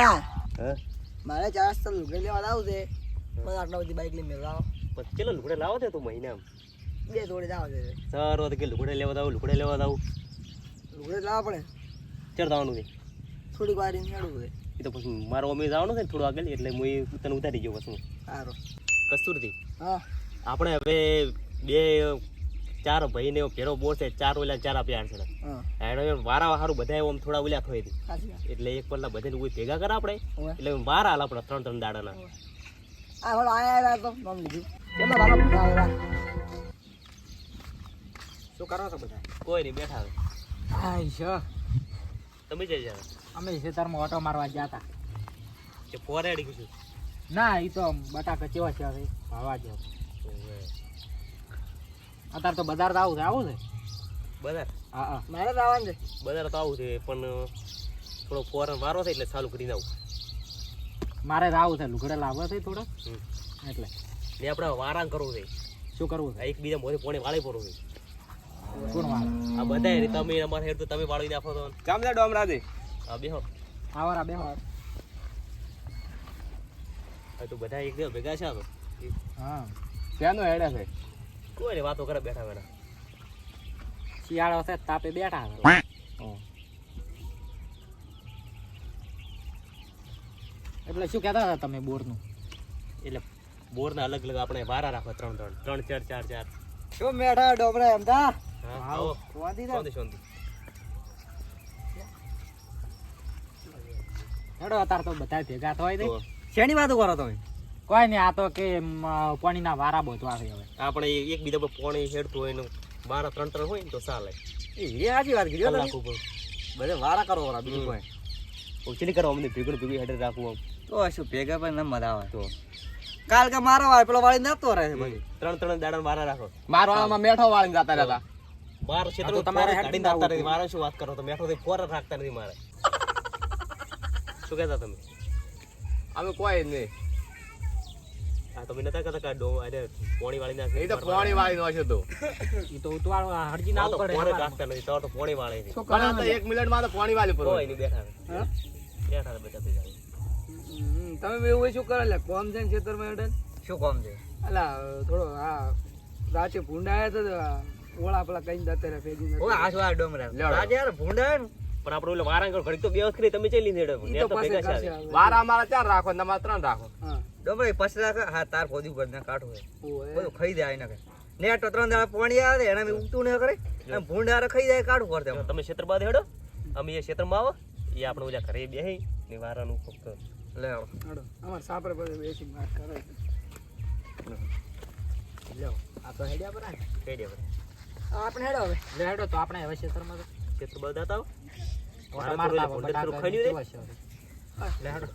મારા. મારે ચાર રસ્તા લુગડે લેવા છે. પણ આટલા બધી બાઈક લઈને મેળવાઓ પણ ચેલો લુગડે લાવો તે તું બે જોડે જાવ છે. સર કે લુગડે લેવા દાવ લુગડે લેવા દાવ લુગડે લાવવા પડે. ચડ દાવાનું છે? થોડીક વાર છે. એ તો પછી મારો મમ્મી જવાનું છે થોડું આગળ એટલે હું તને ઉતારી ગયો પછી. સારો. કસ્તુરથી? હા. આપણે હવે બે ચાર ભાઈને ભેરો બોર છે ચાર ઓલા ચાર આપ્યા છે. એનો વારા હારું બધા આમ થોડા ઓલા થઈ હતી એટલે એક પલ્લા બધાને કોઈ ભેગા કરા આપણે એટલે બાર હાલ આપણે ત્રણ ત્રણ દાડાના. આ હોળ આયા તો મમ શું કરો છો બધા? કોઈ નહીં બેઠા. આય છે. તમે જઈ જાવ અમે ખેતરમાં ઓટો મારવા ગયા હતા કે ફોરેડી ના એ તો બટાકા કેવા છે હવે ભાવા જેવા. અત્યારે તો બજાર તો આવું છે આવું છે? બજાર? હા હા. મારે તો આવવાનું છે. બજાર તો આવું છે પણ થોડો ફોરન વારો થાય એટલે ચાલુ કરીને આવું મારે તો આવું છે લુગડે લાવવા છે થોડા. એટલે. ને આપણે વારાં કરવું છે. શું કરવું છે? એકબીજા મોઢે પોણે વાળી પડવું છે. છે કોણ વાર આ બધા તમે અમારે હેર તો તમે વાળી નાખો તો. કામ છે ડોમરાજી હા બેહો. આવારા બેહો. હા તો બધા એક ભેગા છે આ તો હા. ત્યાંનો હેડે છે. કોઈ ને વાતો કરે બેઠા બેઠા. શિયાળો છે તાપે બેઠા એટલે શું કહેતા હતા તમે બોરનું? એટલે બોરના અલગ અલગ આપણે વારા રાખો ત્રણ ત્રણ ત્રણ ચાર ચાર ચાર. શું મેઠા ડોબરા એમ તા? આવો. શાંતિ શાંતિ હેડો અત્યારે તો બધા ભેગા થવાય દે શેની વાતો કરો તમે? કોઈ નહીં આ તો કે પાણીના વારા બહુ છે હવે. આપણે એકબીજા પર પોણી હેડતું હોય ને વારા ત્રણ ત્રણ હોય ને તો ચાલે. એ સાચી વાત કીધી કલાક ઉપર. બધે વારા કરો વારા બીજું કોઈ. ઉછલી કરો અમને ભેગું ભેગું હેડે રાખવું આમ તો શું ભેગા પણ ન મજા આવે તો. કાલ કે મારો વાળ પેલો વાળી નતો રહે ભાઈ. ત્રણ ત્રણ દાડા વારા રાખો. મારવામાં મેઠો વાળી જતા રહેતા. બાર ક્ષેત્ર તો તમારે હેડી કાઢીને આવવું મારે શું વાત કરો તો મેઠો ફોર રાખતા નથી મારે. શું કહેતા તમે? અમે કોઈ નહીં. આ તમે નતા કહેતા કે ડો અરે પોણી વાળી નાખે એ તો પોણી વાળી નો છે તો. એ તો ઉતવાળો હરજી ના ના પડે પોણે રાખતા નથી તો તો પોણી વાળી છે આ તો એક મિનિટમાં તો પોણી વાળી પર હોયની બેઠા. બેઠા બધા ભેગા તમે એવું શું કરે કોમ છે ને ખેતરમાં એડન શું કોમ છે? અલા થોડો આ ભૂંડા ભૂંડાયા તો ઓળા પેલા કઈ જતા રે ભેગી ઓ આસવા ડોમરા? રાતે યાર ભૂંડા પણ આપણે ઓલે વારા ઘડી તો બે વખત કરી તમે ચેલી ઈ તો તો ભેગા છે. વારા અમારા ચાર રાખો ને તમારે ત્રણ રાખો. હા. ડોમરા પછલા હા તાર પોદી ઉપર ના કાઢો ઓય. બધું ખાઈ જાય એના ને તો ત્રણ દાડા પાણી આવે એને બી ઉગતું ન કરે. અને ભૂંડા ખાઈ જાય કાઢું કરતા તમે ક્ષેત્ર બાદ હેડો. અમે એ ક્ષેત્રમાં આવો. એ આપણે ઓલા ઘરે બેહી ને વારાનું ફક્ત લે આવો. અમાર સાપરે પર બેસી વાત કરે લે આ તો હેડ્યા પર હેડ્યા પર. આપણે હેડો હવે. લે હેડો તો આપણે હવે ખેતરમાં તો. ક્ષેત્ર બાદ હતા આવો. મારતા છે લે હેડો.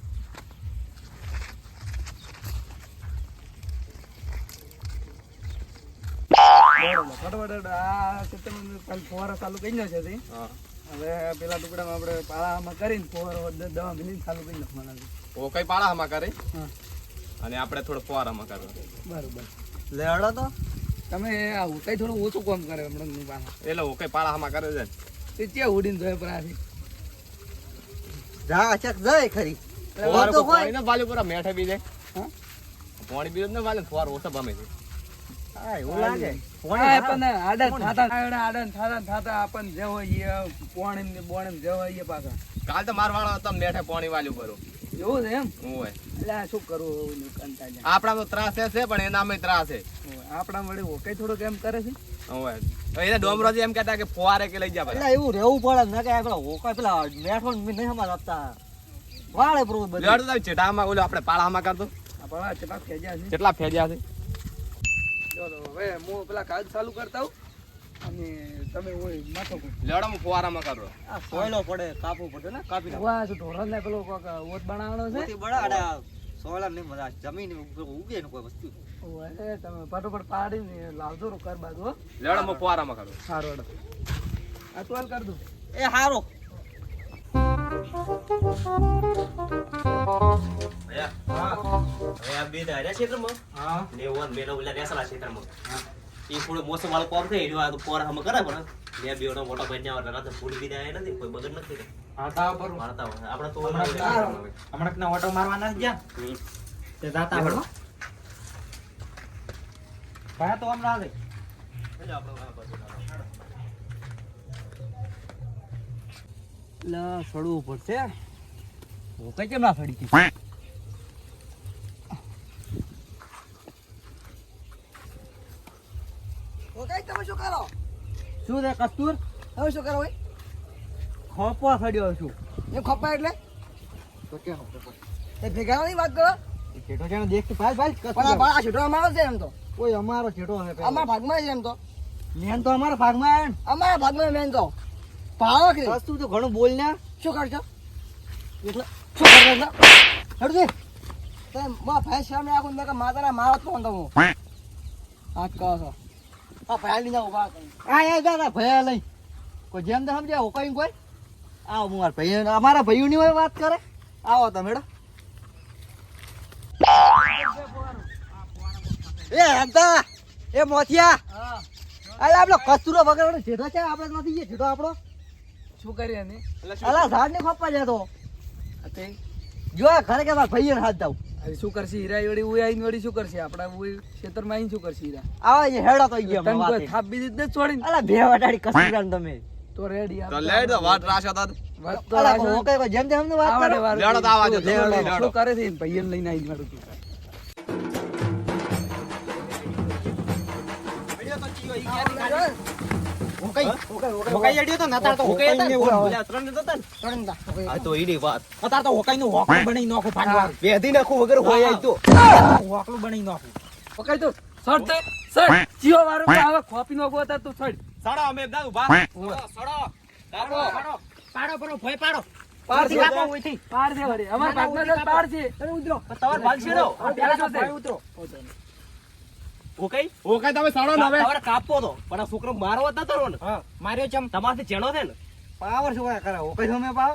ફટાફટ આ સિસ્ટમ કાલ ફુવારો ચાલુ કરી હવે પેલા ટુકડામાં આપણે પાળામાં કરીને ફુવારો દવા મિલી ચાલુ કરી નાખવાના છે. ઓ કઈ પાળામાં કરે? અને આપણે થોડો ફુવારામાં કરો. બરોબર. લે હેડો તો? તમે આ કઈ થોડું ઓછું કામ કરે હમણાં પાછા એટલે ઓ કઈ પાળામાં કરે છે? તે ત્યાં ઉડીને જોઈએ પરાથી. જા ચક જાય ખરી. ફુવારો કોઈ ન વાલ્યું મેઠે બી જાય. હા? પાણી બી ને બાલે ફુવારો ઓછા ભમે છે. કાલ તો માર વાળો હતો મેઠે પાણી વાલ્યું કરું એવું છે એમ? હોય. એટલે શું કરવું. આપણા તો ત્રાસ છે પણ એનામાં ત્રાસ. છે આપણા વળી કઈ થોડુંક એમ કરે છે? હોય. એને ડોમરોજી એમ કહેતા કે ફુવારે કે લઈ જા એવું રહેવું પડે ના કે પેલા હોકા પેલા મેઠો નહીં હમાર આપતા વાળે પ્રો બધું. ચેટામાં ઓલો આપણે પાળામાં કરતો. આ છે. કેટલા ફેજ્યા છે? ચલો હવે હું પેલા કાજ ચાલુ કરતા હું અને તમે હોય માથો હું ફુવારામાં કરો આ સોયલો પડે કાપવું પડે ને કાપી નાખો. વાહ, ઢોરણ ને પેલો કોક ઓત બનાવવાનો છે? બળા આ સોયલા નહીં મજા જમીન ઉગે ને કોઈ વસ્તુ. ઓય, તમે ફટોફટ પાડીને લાવજો રો કર બાજુ હો. ફુવારામાં કરું સારું. આ તો હાલ કર દો એ હારો. એ થોડો મોસમ વાળો કોમ થઈ એનો આ તો પોર હમ કરે પણ બે બે નો મોટો ને આવે રાતે ફૂડી દીધા એ નથી કોઈ બગડ નથી ને. મારતા હોય આપણે તો હમણાં ના ઓટો મારવાના જ જ્યાં તે ભાઈ હમણાં આવે એટલે આપણે આ બાજુ ના આવે. લા સડવું પડશે. કઈ કેમ ના સડી ગઈ? તમે શું કરો? શું રે કસ્તુર? તમે શું કરો ભાઈ? ખોપો સડ્યો છું. એ ખપ્પા એટલે? તો કેમ એ ભેગાની વાત કરો. છે દેખ તો ભાઈ ભાઈ પણ આ ભાગ છેટો અમારો છે એમ તો. કોઈ અમારો જેઠો છે અમારા ભાગમાં છે એમ તો. મેન તો અમારા ભાગમાં અમારા ભાગમાં મેન તો. ભાડો કે? કસ્તુર તો ઘણું બોલ ને. શું કરશો એટલે શું કરશો એટલે તે મા ભાઈ સામે આખું મેં માતાના જ તો કહો છો. આ ભાઈ લીધા ઊભા આ એ દાદા ભયા લઈ. કોઈ જેમ તે સમજ્યા હું કઈ? કોઈ આવો હું મારા ભાઈ અમારા ભાઈઓની હોય વાત કરે. આવો તમે હેડો. એ હંતા એ મોથિયા અરે આપણો કસ્તુરો વગર જેઠો છે? આપણે નથી એ જેઠો આપણો? શું કરીએ ને અલા ઝાડ ને ખપ્પા જતો તે. જો ઘરે કે મારા ભાઈને હાથ દાવ. શું કરશે? હીરા વળી ઉઈ આઈને વળી શું કરશે? આપડા ઉઈ ખેતરમાં આઈને શું કરશે હીરા? આવા એ હેડા તો ગયા તમે કોઈ થાપ બીજી જ છોડીને? અલા બે વટાડી કસ્તુરાને તમે. તો રેડી તો લેડ તો વાત રાશ હતા વાત તો. હું કઈ જેમ તેમ વાત કરે? કરો લેડો તો આવા જો શું-. કરે છે? ભાઈ લઈને આવી મારું તું. હોકાઈ અડ્યો તો નતાર તો હોકાઈ હતા ને. ઓલા ત્રણ નતા ને? ત્રણ દા આ તો એની વાત. નતાર તો હોકાઈનું હોકલું બનાવી નાખું પાણી બેધી નાખું વગર હોય આજ તો હોકલું બનાવી નાખું. પકડ તો. સડ તે સડ જીઓ વાળો કે ખોપી નો ગોતા તું સડ સડો અમે દાદુ ભા સડો. દાદો પાડો. પાડો ભય પાડો. પાર ઉતરી છે આપો પાર છે વળી. અમાર જ પાર છે તમે ઉતરો. તમાર ભાગ છેડો આ પેલા તો ઉતરો. હું કઈ તમે સડો ને હવે. તમારે કાપવો તો. પણ આ છોકરો મારવો જ નતો ને હા માર્યો ચમ તમારથી ચેણો છે ને? પાવર શું કરે? હું તમે પાવ?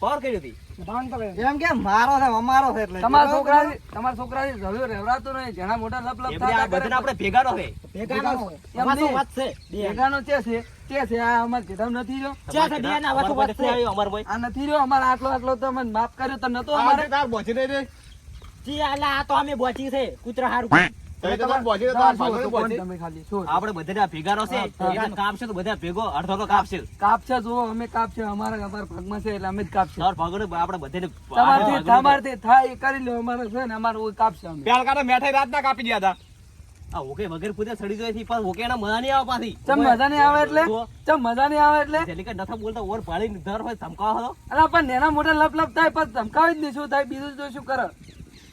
પાવર કર્યું હતી? ભાંગ તો કર્યો. એમ કે મારો છે અમારો છે એટલે. તમારા છોકરા તમારા છોકરા ઝવ્યો રહેવરાતો નહીં. જેના મોટા લપ લપ એમને આ આપણે ભેગાનો છે. ભેગાનો હોય. એમ આમાં શું નહીં. વાત છે? ભેગાનો છે છે. તે છે. આ અમાર જેઠામ નથી રહ્યો. ક્યાં છે બે ના? અમાર વાતો ભાઈ વાત છે. અમાર ભાઈ આ નથી રહ્યો. અમારે આટલો આટલો તો અમે માફ કર્યો તો નતો અમારે. અમારે તાર બોચી દે દે જી, આલા આ તો અમે બોચી છે. કૂતરા હારું. તમે તો તાર બોચી દે તાર ભાગો તો કોણ બોચી તમે ખાલી શું આપણે બધાને આ ભેગાનો છે કાપશે તો બધા ભેગો અડધો તો કાપશે. કાપશે જુઓ અમે કાપશે અમારા અમારા ભાગમાં છે એટલે અમે જ કાપશે. તમારા ભાગોને તમારથી તમારથી થાય કરી લો અમારે છે ને અમારે કાપશે અમે. પેલ કાઢે મેઠાઈ રાત ના કાપી ગયા હતા. ઓકે વગર પૂજા સડી જાય પણ ઓકે એના મજા નહીં આવે પાછી. ચમ મજા નહીં આવે એટલે? ચમ મજા નહીં આવે એટલે? એટલે કે નથા બોલતા ઓર પાડી ધર હોય ધમકાવો હતો અલા પણ નેના મોટા લપ લપ થાય પણ ધમકાવી જ નહીં શું થાય બીજું તો શું કરે?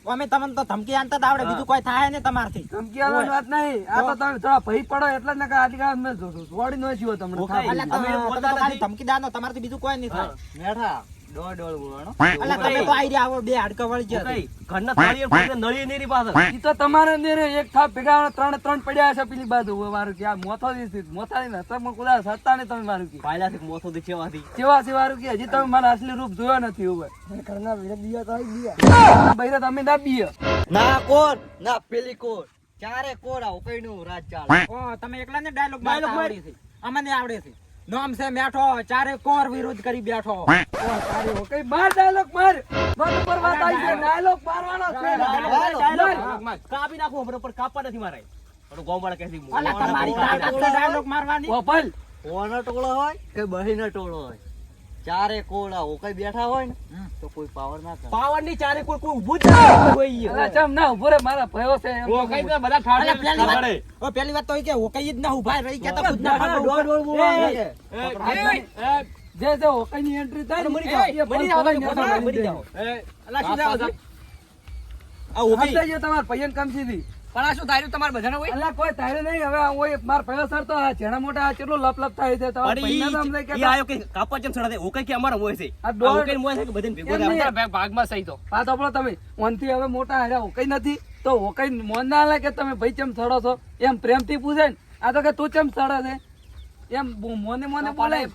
અમે તમને તો ધમકી આનતા જ આવડે બીજું કોઈ થાય ને તમારથી. ધમકી આવવાની વાત નહીં. આ તો તમે થોડા ભય પડો એટલે જ નકર આટલી કામ મેં છોડી નો જીવો તમને નથી. ધમકીદાર તમારથી બીજું કોઈ નહીં થાય. મેઠા. અલા તમે તો આઈ રહ્યા આવો બે હાડકા વળી ગયા. ઘરના થાળીએ પૂજે નળીએ નહીં પાછળ. ઈ તો તમારે ને એક થાપ ભેગા ત્રણ ત્રણ પડ્યા છે પેલી બાજુ. હવે મારું કે આ મોથો થી મોથા ની. નતરમાં કુદા સત્તા ને તમે મારું કે. પાયલાથી મોસો દેખેવાથી કેવા છે મારું કે. હજી તમે મારા અસલી રૂપ જોયો નથી હવે. ઘરના તો આવી ગયા. બૈરા તમે ના બીએ. ના કોણ? ના પેલી કોણ? ચારે કોણ આવો કઈ નું રાજ ચાલે ઓ તમે એકલા ને ડાયલોગ આવડે છે. અમને આવડે છે. નામ છે મેઠો ચારે કોર વિરોધ કરી બેઠો. કઈ માર. ડાયલોગ માર વાત વાત આવી છે ડાયલોગ મારવાનો છે. ડાયલોગ કાપી નાખો હમણાં પણ કાપવા નથી મારે. પણ ગોમવાળા કહે છે, તમારી ડાયલોગ મારવાની. ટોળો હોય કે બહેનો ટોળો હોય? ચારે કોળા આવું કઈ બેઠા હોય ને તો કોઈ પાવર ના કરે પાવરની ચારે કોઈ કોઈ ઊભું જ કોઈ ચમ ના ઊભો રે મારા ભયો છે એમ ઓ કઈ તો બધા ઠાડે પેલી વાત- ઓ, પેલી વાત તો એ કે હોકાઈ જ ના ઊભા રહી કે તો ખુદ ના ખાડો. એ, એ, એ, જે જે હોકાઈની એન્ટ્રી થાય ને, મરી જાવ મરી જાવ મરી જાવ એ, અલા, શું થાય બધું? આ ઊભી. ગયો તમારા પૈયન કમસી થી પણ આ શું ધાર્યું તમારે બધાને હોય? અલ્યા કોઈ તારે નહીં. હવે ઓય માર પહેલો સર તો આ જેના મોટા આ કેટલો લપ લપ થાય છે તમારે સમજાય કે આયો કે કાપા ચમ સડા દે ઓકે કે અમાર મોય છે. આ દોડ- ઓકે મોય છે કે બધાને ભેગો. ભાગ- ભાગમાં સહી તો. આ તો આપણો તમે. ઓનથી હવે મોટા હાર્યા ઓકે નથી. તો ઓકે મોન ના લાગે તમે ભાઈ ચમ સડો છો? એમ પ્રેમથી પૂછે ને. આ તો કે તું ચમ સડે છે? એમ મોને મોને બોલે.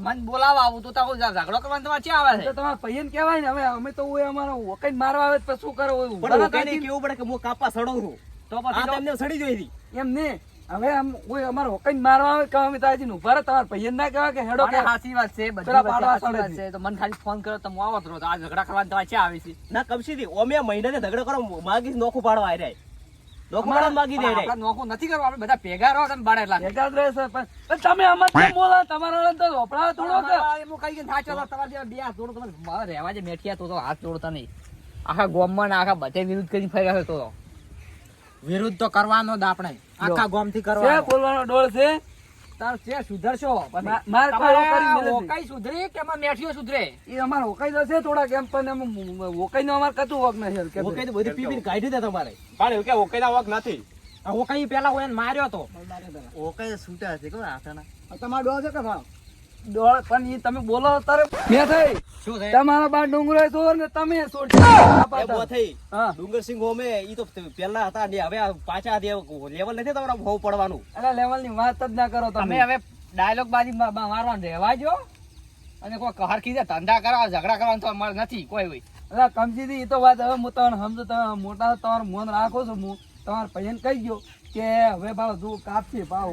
મન બોલાવા આવું તો તારું ઝઘડો કરવાનું તમારે ક્યાં આવે છે? તમારા પૈયન કહેવાય ને હવે અમે તો ઓય અમારો હોકઈ મારવા આવે તો શું કરો? થાય કેવું પડે કે હું કાપા સડો છું. તો પછી તો તો સડી જોઈ હતી. એમ ને? હવે આમ કોઈ અમારે હોકઈ મારવા આવે કે અમે તાજી ઊભા રહે તમારા પૈયન ના કહેવા કે હેડો કે સાચી વાત છે બધી પાડવા સાચી વાત છે. તો મને ખાલી ફોન કર્યો તો હું આવો તો આ ઝઘડા કરવાની તો ક્યાં આવી છે. ના કમસીથી ઓમે મહિનાને ઝઘડો કરો માગી નોખું પાડવા આઈ રહ્યા નોખું પાડવા માગી દે રહ્યા નોખું નથી કરવા આપણે બધા ભેગા રહો તમે બારે લાખ ભેગા જ રહેશે પણ તમે આમાં કેમ બોલો તમારો વાળાને તો ઝોપડા થોડો કે? હું કઈ કે સાચો તમારા તમારે જેવા બે હાથ જોડો તમારે રહેવા જે મેઠિયા તો હાથ જોડતા નહીં. આખા ગોમમાં ને આખા બધે વિરુદ્ધ કરી ફર્યા છે તો. વિરુદ્ધ તો કરવાનો જ આપણે. આખા ગોમથી છે બોલવાનો ડોળ છે તાર છે સુધરશો. પણ મા- મારે કોઈ એવું કરી તમારે નથી. હોકાઈ સુધરે કે એમાં મેઠિયો સુધરે? એ અમારે હોકાઈ જશે છે થોડાક એમ પણ એમ હોકાઈ નો અમારે કતું વોક નથી કે ઓકે તો બધી પીપી કાઢી દે તમારે. પાડે કે ઓકાઈ ના વખ નથી. ઓકાઈ કઈ પેલા હોય માર્યો તો. ઓકાઈ છૂટા છે કે હાથાના? તમારો ડોળ છે કે ભાવ? ડોળ પણ એ તમે બોલો તારે મેં થઈ. શું છે તમારા બાર ડુંગરો તો ને તમે સોળ બો થઈ. ડુંગરસિંહ હોમે ઈ તો પેલા હતા ને હવે આ પાછા લેવલ નથી તમારા ભાવ પડવાનું. એટલે લેવલની વાત જ ના કરો તમે. તમે હવે ડાયલોગ બાજી મા- મા- રહેવા જો અને કોઈ કહર કીધે ધંધા કરવા ઝઘડા કરવાનું તો અમારે નથી કોઈ હોય એટલે કમજીથી એ તો વાત હવે હું તમને સમજો તમે મોટા તમારું મોન રાખો છો હું તમારા પૈયન કહી ગયો. કે હવે ભાવ જો કાપશે ભાવ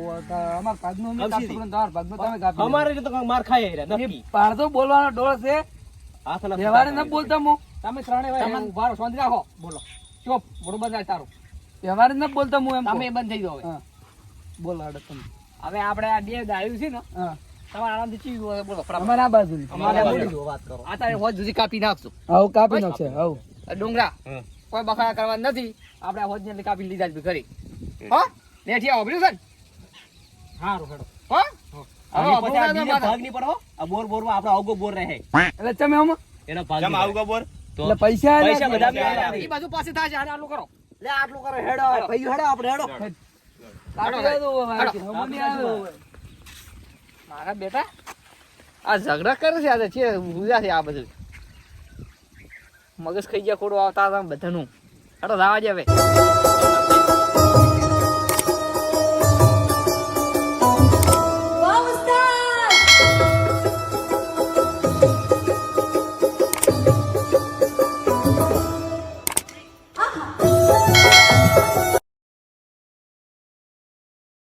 અમાર ભાગનું અમે કાપશું, પણ તમારા ભાગનો તમે કાપી અમારે તો માર ખાય રહ્યા. નક્કી. એ પાડતો બોલવાનો ડોળ છે. હાથ વ્યવહારે ન બોલતા હું. તમે ત્રણે ભાઈ તમે રહો શાંતિ રાખો. બોલો. ચોપ બરોબર થાય તારો. વ્યવહારે ન બોલતા હું એમ તમે બંધ થઈ જાવ હવે. બોલો હાડો તમે. હવે આપણે આ બે દાયું છે ને તમારે આરામથી ચીવ્યું બોલો અમારા બાજુ અમારે બોલી વાત કરો. આ તારે હોજ સુધી કાપી નાખશું. આવું કાપી નાખશે આવું ડુંગરા. કોઈ બખાડા કરવા નથી. આપણે હોજ ને કાપી લીધા જ ખરી હો. નેઠિયા ઓબરી સર ને સારું હેડો. હો? હવે આની પછી આ અભૂરા ના બીજા માથા. ભાગ નહીં પડો આ બોર બોરમાં આપણો અવગો બોર રહે. એટલે તમે હમ એનો ભાગ જમ નહીં બોર? તો એટલે પૈસા પૈસા બધા. ઈ બાજુ પાસે થાય છે આને આટલું કરો. લે આટલું કરો હેડો ભાઈ હેડો આપણે હેડો. મારા બેટા આ ઝઘડા કરે છે આ છે ઉજા છે આ બધું. મગજ ખાઈ ગયા ખોડું આવતા હતા બધાનું. હાલો રાવા જ હવે